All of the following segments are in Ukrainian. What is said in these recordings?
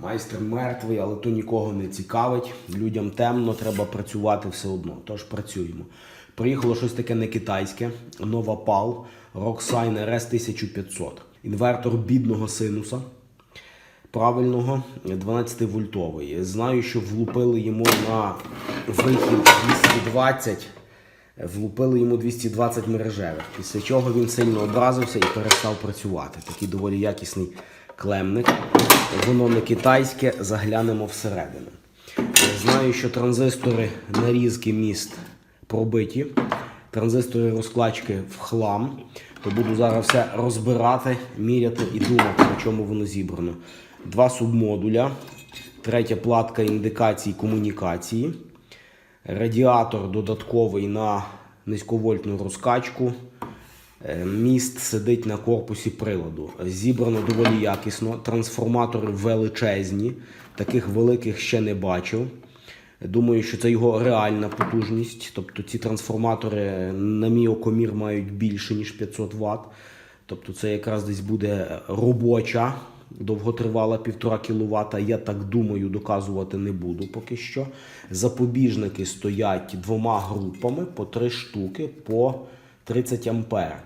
Майстер мертвий, але то нікого не цікавить. Людям темно, треба працювати все одно. Тож працюємо. Приїхало щось таке не китайське, нова пал, Rocksign RS 1500. Інвертор бідного синуса. Правильного 12 вольтовий. Знаю, що влупили йому на вихід 220, влупили йому 220 мережевих, після чого він сильно образився і перестав працювати. Такий доволі якісний клемник. Воно не китайське, заглянемо всередину. Знаю, що транзистори нарізки міст пробиті, транзистори розкладки в хлам. То буду зараз все розбирати, міряти і думати, на чому воно зібрано. Два субмодуля, третя платка індикацій комунікації, радіатор додатковий на низьковольтну розкачку. Е, Міст сидить на корпусі приладу. Зібрано доволі якісно. Трансформатори величезні. Таких великих ще не бачив. Думаю, що це його реальна потужність. Тобто ці трансформатори, на мій окомір, мають більше, ніж 500 Вт. Тобто це якраз десь буде робоча, довготривала 1,5 кВт. Я так думаю, доказувати не буду поки що. Запобіжники стоять двома групами по 3 штуки по 30 ампер.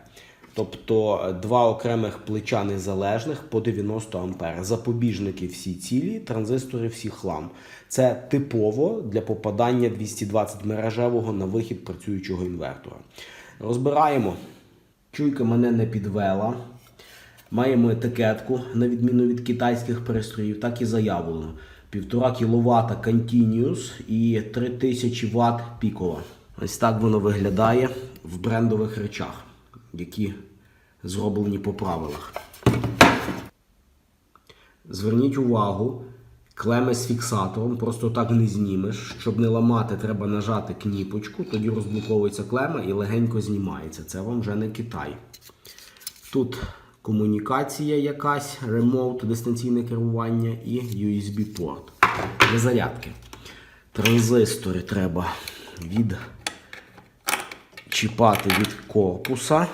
Тобто е, два окремих плеча незалежних по 90 ампер. Запобіжники всі цілі, транзистори всі хлам. Це типово для попадання 220 мережевого на вихід працюючого інвертора. Розбираємо. Чуйка мене не підвела. Маємо етикетку, на відміну від китайських пристроїв, так і заявлено. 1,5 кВт Continuous і 3000 Вт пікова. Ось так воно виглядає в брендових речах, які зроблені по правилах. Зверніть увагу, клеми з фіксатором просто так не знімеш. Щоб не ламати, треба нажати кніпочку, тоді розблоковується клема і легенько знімається. Це вам вже не Китай. Тут комунікація якась, ремоут, дистанційне керування і USB-порт для зарядки. Транзистори треба відчіпати від корпуса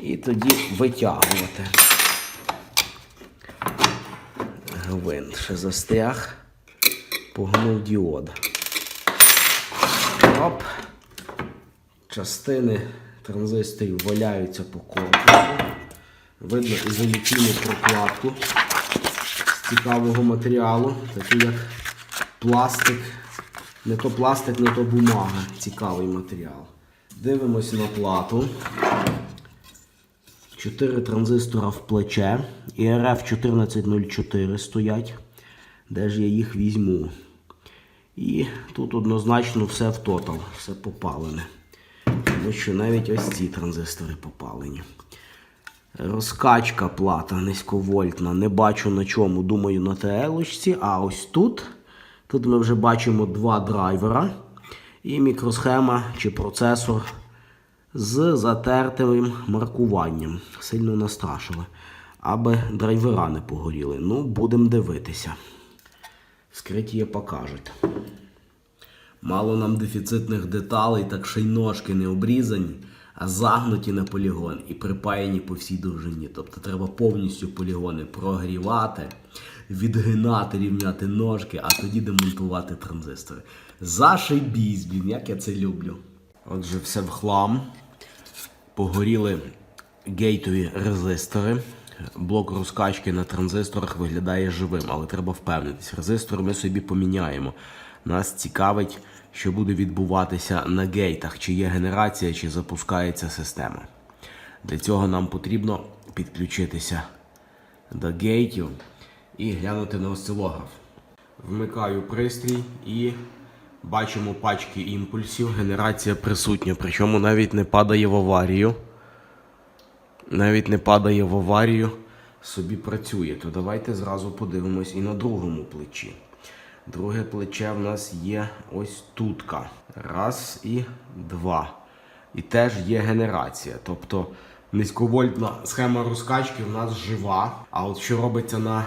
і тоді витягувати. Гвинт ще застряг, погнув діод. Оп. Частини транзисторів валяються по корпусу. Видно ізоляційну прокладку з цікавого матеріалу, такий як пластик. Не то пластик, не то бумага. Цікавий матеріал. Дивимось на плату. 4 транзистора в плече. ІРФ 1404 стоять. Де ж я їх візьму? І тут однозначно все в тотал, все попалене. Тому що навіть ось ці транзистори попалені. Розкачка плата низьковольтна. Не бачу на чому, думаю, на ТЛ-очці. А ось тут. Тут ми вже бачимо два драйвера і мікросхема чи процесор з затертим маркуванням. Сильно настрашили. Аби драйвера не погоріли. Ну, будемо дивитися. Вскриття покажуть. Мало нам дефіцитних деталей, так ще й ножки не обрізані, загнуті на полігон і припаяні по всій довжині. Тобто треба повністю полігони прогрівати, відгинати, рівняти ножки, а тоді демонтувати транзистори. Зашибісь, блін, як я це люблю. Отже, все в хлам. Погоріли гейтові резистори. Блок розкачки на транзисторах виглядає живим, але треба впевнитись. Резистор ми собі поміняємо. Нас цікавить, що буде відбуватися на гейтах, чи є генерація, чи запускається система. Для цього нам потрібно підключитися до гейтів і глянути на осцилограф. Вмикаю пристрій і бачимо пачки імпульсів. Генерація присутня, причому навіть не падає в аварію. Навіть не падає в аварію, собі працює. То давайте зразу подивимось і на другому плечі. Друге плече в нас є ось тутка. Раз і два. І теж є генерація. Тобто низьковольтна схема розкачки в нас жива. А от що робиться на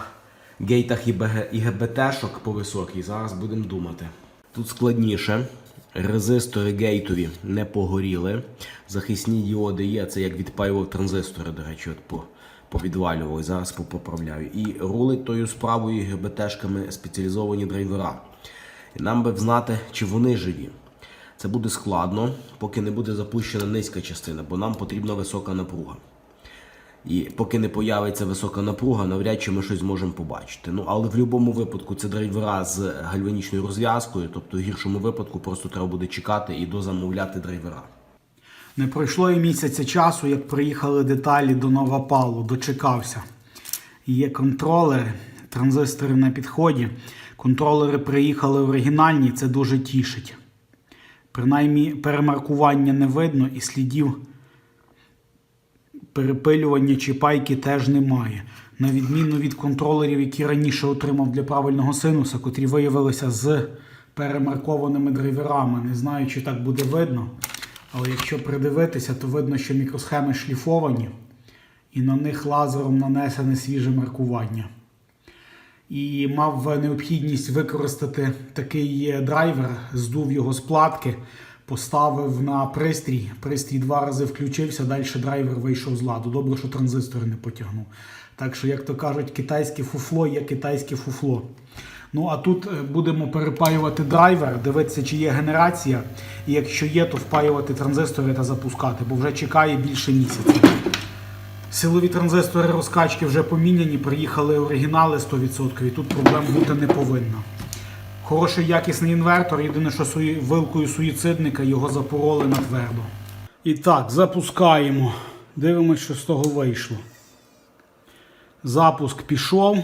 гейтах і ГБТ-шок по високій, зараз будемо думати. Тут складніше. Резистори гейтові не погоріли. Захисні діоди є, це як відпаював транзистори, до речі, от по повідвалювали. Зараз попоправляю. І рулить тою справою ГБТшками спеціалізовані драйвера. І нам би знати, чи вони живі. Це буде складно, поки не буде запущена низька частина, бо нам потрібна висока напруга. І поки не появиться висока напруга, навряд чи ми щось зможемо побачити. Ну але в будь-якому випадку це драйвера з гальванічною розв'язкою, тобто в гіршому випадку просто треба буде чекати і дозамовляти драйвера. Не пройшло і місяця часу, як приїхали деталі до Новопалу, дочекався. Є контролери, транзистори на підході. Контролери приїхали оригінальні, це дуже тішить. Принаймні перемаркування не видно і слідів перепилювання чи пайки теж немає. На відміну від контролерів, які раніше отримав для правильного синуса, котрі виявилися з перемаркованими драйверами. Не знаю, чи так буде видно. Але якщо придивитися, то видно, що мікросхеми шліфовані, і на них лазером нанесене свіже маркування. І мав необхідність використати такий драйвер, здув його з платки, поставив на пристрій. Пристрій два рази включився, далі драйвер вийшов з ладу. Добре, що транзистори не потягнув. Так що, як то кажуть, китайське фуфло є китайське фуфло. Ну а тут е, будемо перепаювати драйвер, дивитися, чи є генерація. І якщо є, то впаювати транзистори та запускати, бо вже чекає більше місяця. Силові транзистори розкачки вже поміняні, приїхали оригінали 100%, і тут проблем бути не повинно. Хороший якісний інвертор, єдине, що вилкою суїцидника його запороли на твердо. І так, запускаємо. Дивимося, що з того вийшло. Запуск пішов.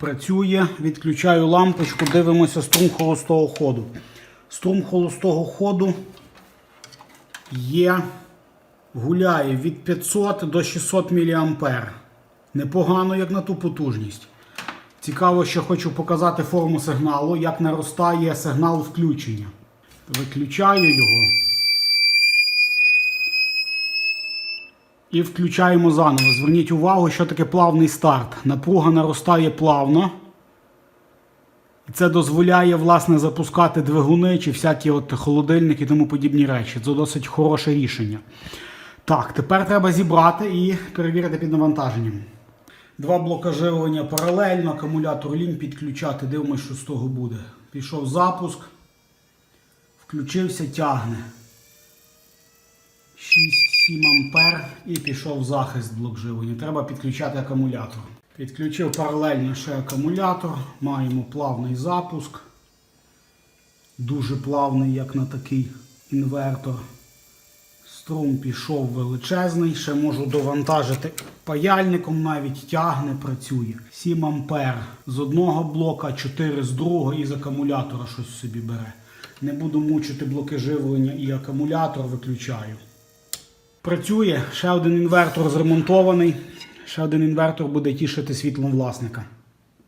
Працює, відключаю лампочку, дивимося струм холостого ходу. Струм холостого ходу є, гуляє від 500 до 600 мА. Непогано, як на ту потужність. Цікаво, що хочу показати форму сигналу, як наростає сигнал включення. Виключаю його. І включаємо заново. Зверніть увагу, що таке плавний старт. Напруга наростає плавно. І це дозволяє, власне, запускати двигуни чи всякі от холодильники і тому подібні речі. Це досить хороше рішення. Так, тепер треба зібрати і перевірити під навантаженням. Два блока живлення паралельно, акумулятор лінь підключати. Дивимося, що з того буде. Пішов запуск. Включився, тягне. 6-7 ампер і пішов захист блок живлення. Треба підключати акумулятор. Підключив паралельно ще акумулятор. Маємо плавний запуск. Дуже плавний, як на такий інвертор. Струм пішов величезний. Ще можу довантажити паяльником, навіть тягне, працює. 7 ампер з одного блока, 4 з другого і з акумулятора щось собі бере. Не буду мучити блоки живлення і акумулятор виключаю. Працює, ще один інвертор зремонтований. Ще один інвертор буде тішити світлом власника.